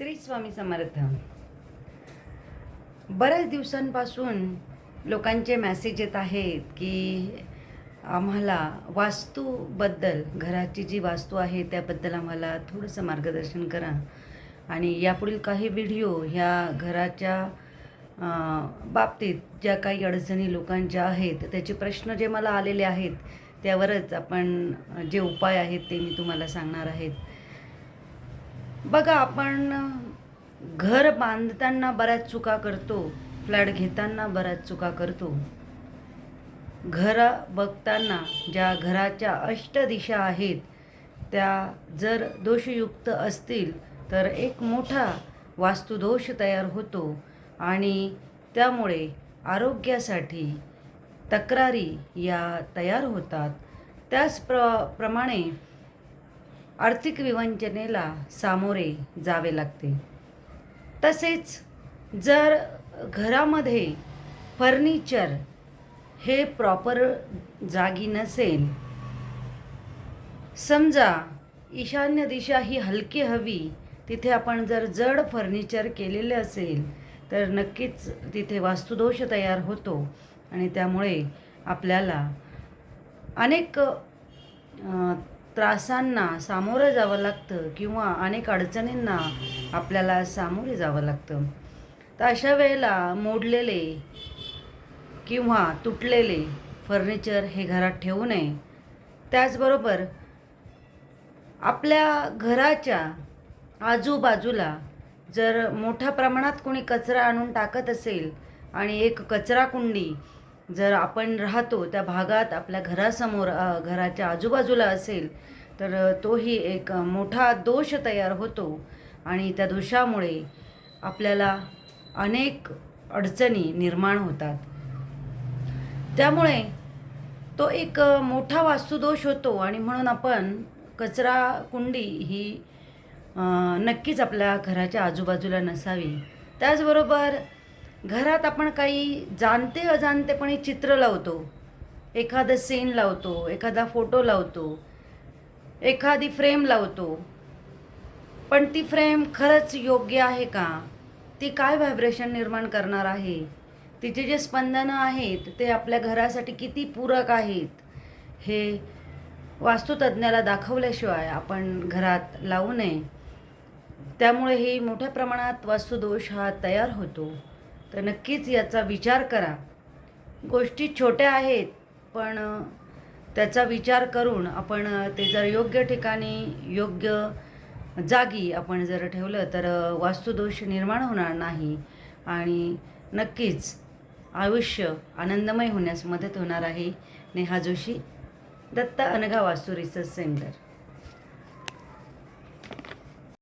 श्री स्वामी समर्थ. बऱ्याच दिवसांपासून लोकांचे मॅसेज येत आहेत की आम्हाला वास्तूबद्दल घराची जी वास्तू आहे त्याबद्दल आम्हाला थोडंसं मार्गदर्शन करा. आणि यापुढील काही व्हिडिओ ह्या घराच्या बाबतीत ज्या काही अडचणी लोकांच्या आहेत त्याचे प्रश्न जे मला आलेले आहेत त्यावरच आपण जे उपाय आहेत ते मी तुम्हाला सांगणार आहेत. बघा आपण घर बांधताना बऱ्याच चुका करतो फ्लॅट घेताना बऱ्याच चुका करतो. घर बघताना ज्या घराच्या अष्टदिशा आहेत त्या जर दोषयुक्त असतील तर एक मोठा वास्तुदोष तयार होतो आणि त्यामुळे आरोग्यासाठी तक्रारी या तयार होतात. त्याच प्र प्रमाणे आर्थिक विवंचनेला सामोरे जावे लागते. तसेच जर घरामध्ये फर्निचर हे प्रॉपर जागी नसेल समजा ईशान्य दिशा ही हलकी हवी तिथे आपण जर जड फर्निचर केलेले असेल तर नक्कीच तिथे वास्तुदोष तयार होतो आणि त्यामुळे आपल्याला अनेक त्रासांना सामोरं जावं लागतं किंवा अनेक अडचणींना आपल्याला सामोरे जावं लागतं. तर अशा वेळेला मोडलेले किंवा तुटलेले फर्निचर हे घरात ठेवू नये. त्याचबरोबर आपल्या घराच्या आजूबाजूला जर मोठ्या प्रमाणात कोणी कचरा आणून टाकत असेल आणि एक कचराकुंडी जर आपण राहतो त्या भागात आपल्या घरासमोर घराच्या आजूबाजूला असेल तर तोही एक मोठा दोष तयार होतो. आणि त्या दोषामुळे आपल्याला अनेक अडचणी निर्माण होतात. त्यामुळे तो एक मोठा वास्तुदोष होतो आणि म्हणून आपण कचरा कुंडी ही नक्कीच आपल्या घराच्या आजूबाजूला नसावी. त्याचबरोबर घरात आपण काही जाणते अजाणतेपणे चित्र लावतो एखादं सीन लावतो एखादा फोटो लावतो एखादी फ्रेम लावतो. पण ती फ्रेम खरंच योग्य आहे का? ती काय व्हायब्रेशन निर्माण करणार आहे? तिचे जे स्पंदनं आहेत ते आपल्या घरासाठी किती पूरक आहेत? हे वास्तुतज्ञाला दाखवल्याशिवाय आपण घरात लावू नये. त्यामुळेही मोठ्या प्रमाणात वास्तुदोष हा तयार होतो. तर नक्कीच याचा विचार करा. गोष्टी छोट्या आहेत पण त्याचा विचार करून आपण ते जर योग्य ठिकाणी योग्य जागी आपण जर ठेवलं तर वास्तुदोष निर्माण होणार नाही आणि नक्कीच आयुष्य आनंदमय होण्यास मदत होणार आहे. नेहा जोशी दत्त अनघा वास्तू रिसर्च सेंटर